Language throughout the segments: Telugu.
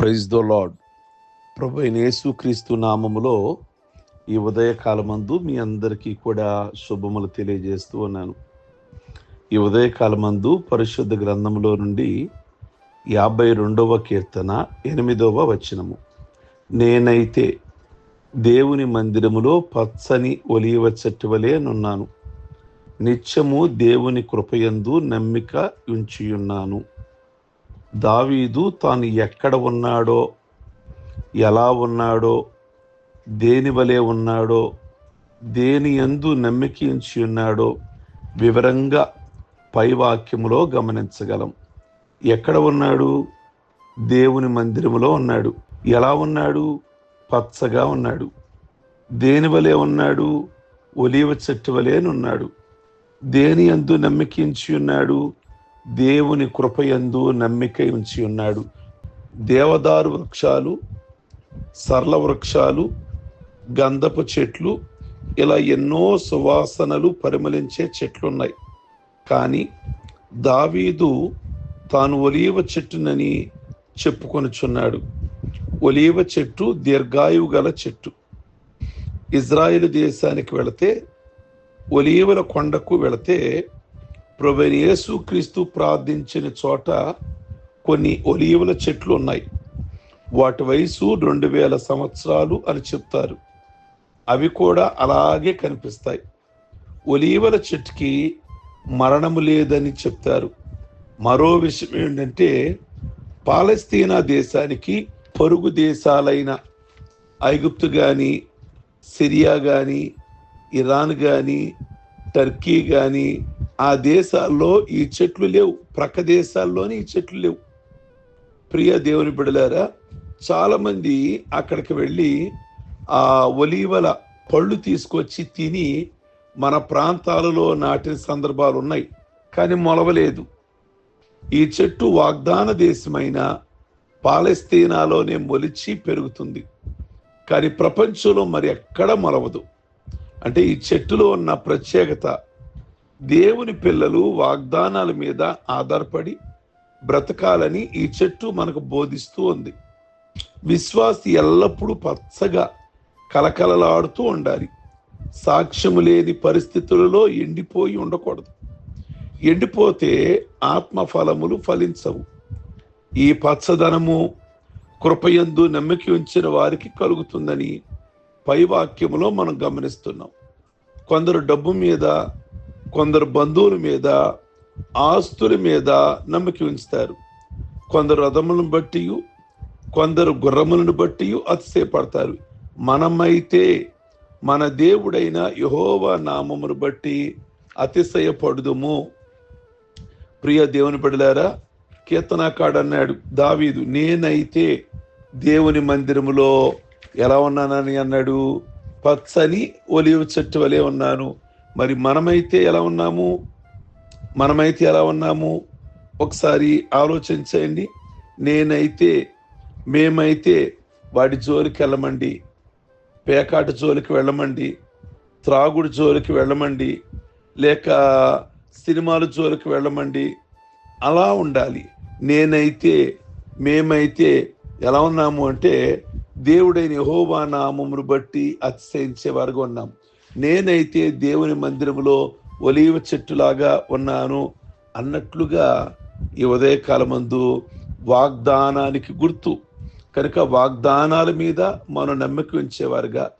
ప్రైజ్ ద లాడ్ ప్రభు అయిన యేసుక్రీస్తు నామములో ఈ ఉదయకాలమందు మీ అందరికీ కూడా శుభములు తెలియజేస్తూ ఉన్నాను. ఈ ఉదయకాలమందు పరిశుద్ధ గ్రంథములో నుండి యాభై రెండవ కీర్తన ఎనిమిదవ వచనము. నేనైతే దేవుని మందిరములో పచ్చని ఒలివ చెట్టు నున్నాను. నిత్యము దేవుని కృపయందు నమ్మిక ఉంచియున్నాను. దావీదు తాను ఎక్కడ ఉన్నాడో ఎలా ఉన్నాడో దేని వలె ఉన్నాడో దేని యందు నమ్మికించి ఉన్నాడో వివరంగా పైవాక్యములో గమనించగలం. ఎక్కడ ఉన్నాడు? దేవుని మందిరములో ఉన్నాడు. ఎలా ఉన్నాడు? పచ్చగా ఉన్నాడు. దేని వలె ఉన్నాడు? ఒలివ చెట్టు వలెనున్నాడు దేని యందు నమ్మికించి ఉన్నాడు? దేవుని కృపయందు నమ్మిక ఉంచి ఉన్నాడు. దేవదారు వృక్షాలు సరళ వృక్షాలు గంధపు చెట్లు ఇలా ఎన్నో సువాసనలు పరిమళించే చెట్లున్నాయి. కానీ దావీదు తాను ఒలీవ చెట్టునని చెప్పుకొనుచున్నాడు. ఒలీవ చెట్టు దీర్ఘాయువు గల చెట్టు. ఇజ్రాయిల్ దేశానికి వెళితే ఒలీవల కొండకు వెళితే ప్రభు యేసుక్రీస్తు ప్రార్థించిన చోట కొన్ని ఒలీవల చెట్లు ఉన్నాయి. వాటి వయసు రెండు వేల సంవత్సరాలు అని చెప్తారు. అవి కూడా అలాగే కనిపిస్తాయి. ఒలీవల చెట్టుకి మరణము లేదని చెప్తారు. మరో విషయం ఏంటంటే పాలస్తీనా దేశానికి పొరుగు దేశాలైన ఐగుప్తు కానీ సిరియా కానీ ఇరాన్ కానీ టర్కీ కానీ ఆ దేశాల్లో ఈ చెట్లు లేవు. ప్రక్క దేశాల్లోనే ఈ చెట్లు లేవు. ప్రియ దేవుని బిడలారా చాలామంది అక్కడికి వెళ్ళి ఆ ఒలీవల పళ్ళు తీసుకొచ్చి తిని మన ప్రాంతాలలో నాటిన సందర్భాలు ఉన్నాయి. కానీ మొలవలేదు. ఈ చెట్టు వాగ్దాన దేశమైన పాలస్తీనాలోనే మొలిచి పెరుగుతుంది. కానీ ప్రపంచంలో మరి ఎక్కడ మొలవదు. అంటే ఈ చెట్టులో ఉన్న ప్రత్యేకత దేవుని పిల్లలు వాగ్దానాల మీద ఆధారపడి బ్రతకాలని ఈ చెట్టు మనకు బోధిస్తూ ఉంది. విశ్వాసి ఎల్లప్పుడూ పచ్చగా కలకలలాడుతూ ఉండాలి. సాక్ష్యము లేని పరిస్థితులలో ఎండిపోయి ఉండకూడదు. ఎండిపోతే ఆత్మ ఫలములు ఫలించవు. ఈ పచ్చదనము కృపయందు నమ్మకి ఉంచిన వారికి కలుగుతుందని పై వాక్యములో మనం గమనిస్తున్నాం. కొందరు డబ్బు మీద కొందరు బంధువుల మీద ఆస్తుల మీద నమ్మకం ఉంచుతారు. కొందరు రథములను బట్టి కొందరు గుర్రములను బట్టి అతిశయపడతారు. మనమైతే మన దేవుడైన యహోవా నామమును బట్టి అతిశయపడుదుము. ప్రియ దేవుని పడిలారా కీర్తనాకాడు అన్నాడు దావీదు నేనైతే దేవుని మందిరములో ఎలా ఉన్నానని? అన్నాడు. పచ్చని ఒలివ చెట్టు వలె ఉన్నాను. మరి మనమైతే ఎలా ఉన్నాము? మనమైతే ఎలా ఉన్నాము? ఒకసారి ఆలోచించండి నేనైతే మేమైతే వాడి జోలికి వెళ్ళమండి. పేకాట జోలికి వెళ్ళమండి. త్రాగుడు జోలికి వెళ్ళమండి. లేక సినిమాల జోలికి వెళ్ళమండి. అలా ఉండాలి. నేనైతే మేమైతే ఎలా ఉన్నాము అంటే దేవుడైన యహోవా నామమును బట్టి అతిశయించే వారుగా ఉన్నాం. నేనైతే దేవుని మందిరములో ఒలీవ చెట్టులాగా ఉన్నాను అన్నట్లుగా ఈ ఉదయకాలమందు వాగ్దానానికి గుర్తు. కనుక వాగ్దానాల మీద మనం నమ్మకం ఉంచేవారుగా.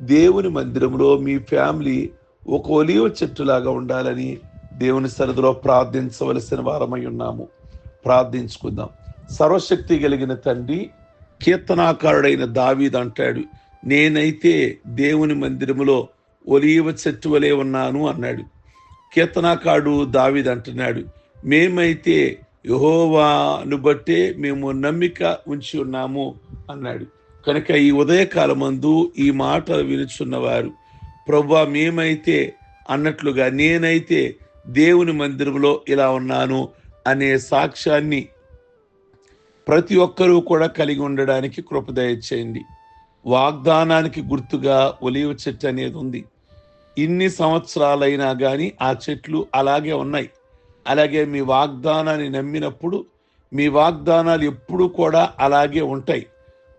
దేవుని మందిరంలో మీ ఫ్యామిలీ ఒక ఒలివ చెట్టులాగా ఉండాలని దేవుని సరిధిలో ప్రార్థించవలసిన వారమై ఉన్నాము. ప్రార్థించుకుందాం. సర్వశక్తి కలిగిన తండ్రి కీర్తనాకారుడైన దావీద్ అంటాడు నేనైతే దేవుని మందిరములో ఒలీవ చెట్టు వలె ఉన్నాను అన్నాడు. కీర్తనాకాడు దావిద్ అంటున్నాడు మేమైతే యహోవాను బట్టే మేము నమ్మిక ఉంచి ఉన్నాము అన్నాడు. కనుక ఈ ఉదయకాలమందు ఈ మాట వినుచున్నవారు ప్రభా మేమైతే అన్నట్లుగా నేనైతే దేవుని మందిరంలో ఇలా ఉన్నాను అనే సాక్ష్యాన్ని ప్రతి ఒక్కరూ కూడా కలిగి ఉండడానికి కృపదయచేయండి వాగ్దానానికి గుర్తుగా ఒలివ చెట్టు అనేది ఉంది. ఇన్ని సంవత్సరాలైనా కానీ ఆ చెట్లు అలాగే ఉన్నాయి. అలాగే మీ వాగ్దానాన్ని నమ్మినప్పుడు మీ వాగ్దానాలు ఎప్పుడు కూడా అలాగే ఉంటాయి.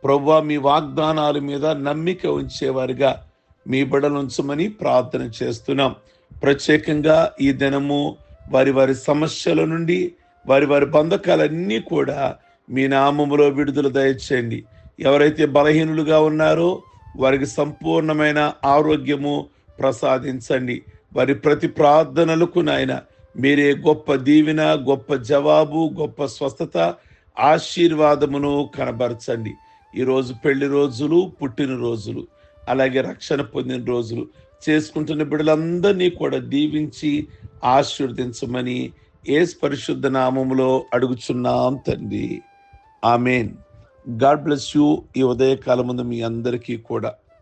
ప్రవ్వా మీ వాగ్దానాల మీద నమ్మిక ఉంచేవారిగా మీ బిడలుంచమని ప్రార్థన చేస్తున్నాం. ప్రత్యేకంగా ఈ దినము వారి వారి సమస్యల నుండి వారి వారి బంధకాలన్నీ కూడా మీ నామములో విడుదల దయచేయండి. ఎవరైతే బలహీనులుగా ఉన్నారో వారికి సంపూర్ణమైన ఆరోగ్యము ప్రసాదించండి. వారి ప్రతి ప్రార్థనలకు నాయన మీరే గొప్ప దీవెన గొప్ప జవాబు గొప్ప స్వస్థత ఆశీర్వాదమును కనబరచండి. ఈరోజు పెళ్ళి రోజులు పుట్టిన రోజులు అలాగే రక్షణ పొందిన రోజులు. చేసుకుంటున్న బిడ్డలందరినీ కూడా దీవించి ఆశీర్వదించమని ఏ పరిశుద్ధ నామములో అడుగుచున్నాం తండ్రి. ఆమెన్. గాడ్ బ్లెస్ యూ ఈ ఉదయకాలం ముందు మీ అందరికీ కూడా